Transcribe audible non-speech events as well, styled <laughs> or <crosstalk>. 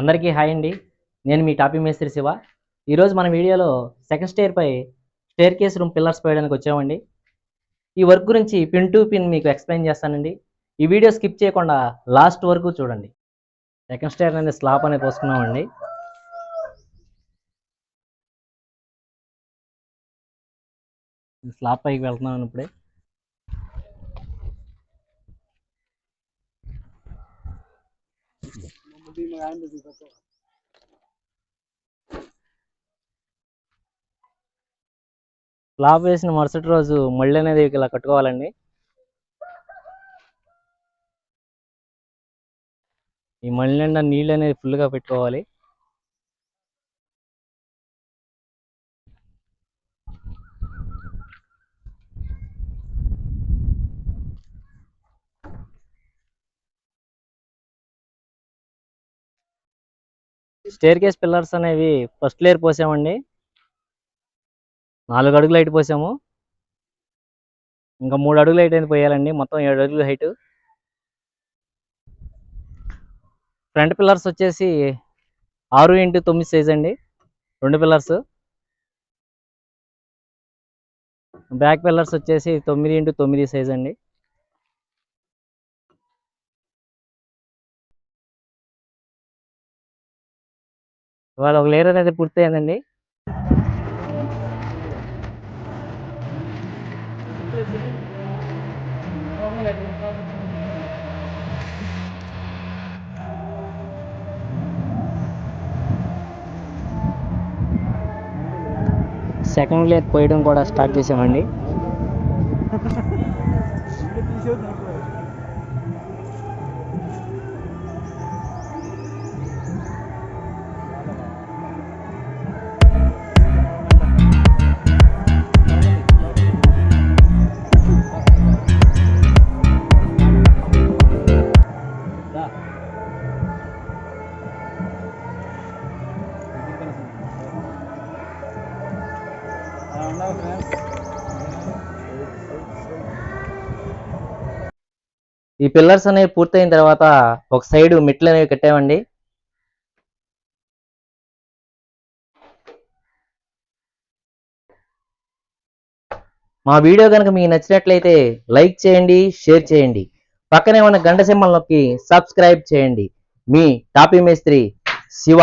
అందరికీ హాయ్ అండి. నేను మీ టాపీ మేస్త్రి శివ. ఈరోజు మన వీడియోలో సెకండ్ స్టేర్పై స్టేర్ కేస్ రూమ్ పిల్లర్స్ పోయడానికి వచ్చామండి. ఈ వర్క్ గురించి పిన్ టు పిన్ మీకు ఎక్స్ప్లెయిన్ చేస్తానండి. ఈ వీడియో స్కిప్ చేయకుండా లాస్ట్ వరకు చూడండి. సెకండ్ స్టేర్ అనేది స్లాప్ అనేది పోసుకున్నామండి. స్లాప్ పైకి వెళ్తున్నాను ఇప్పుడే. స్లాబ్ వేసిన మరుసటి రోజు మళ్ళీ అనేది ఇలా కట్టుకోవాలండి. ఈ మళ్ళీ నిండా నీళ్ళు అనేది ఫుల్గా పెట్టుకోవాలి. స్టేర్ కేస్ పిల్లర్స్ అనేవి ఫస్ట్ లేయర్ పోసామండి. నాలుగు అడుగులు హైట్ పోసాము. ఇంకా మూడు అడుగులు హైట్ అనేది పోయాలండి. మొత్తం ఏడు అడుగులు హైట్. ఫ్రంట్ పిల్లర్స్ వచ్చేసి ఆరు ఇంటూ తొమ్మిది సైజ్ అండి. రెండు పిల్లర్స్. బ్యాక్ పిల్లర్స్ వచ్చేసి తొమ్మిది ఇంటూ తొమ్మిది సైజ్ అండి. ఇవాళ ఒక లేయర్ అనేది పూర్తయిందండి సెకండ్ లేయర్ పోయడం కూడా స్టార్ట్ చేసామండి. <laughs> ఈ పిల్లర్స్ అనేవి పూర్తయిన తర్వాత ఒక సైడ్ మెట్లు అనేవి కట్టామండి మా వీడియో కనుక మీకు నచ్చినట్లయితే లైక్ చేయండి షేర్ చేయండి. పక్కనే ఉన్న గంట సింబల్ నొక్కి సబ్స్క్రైబ్ చేయండి. మీ టాపీ మేస్త్రి శివ.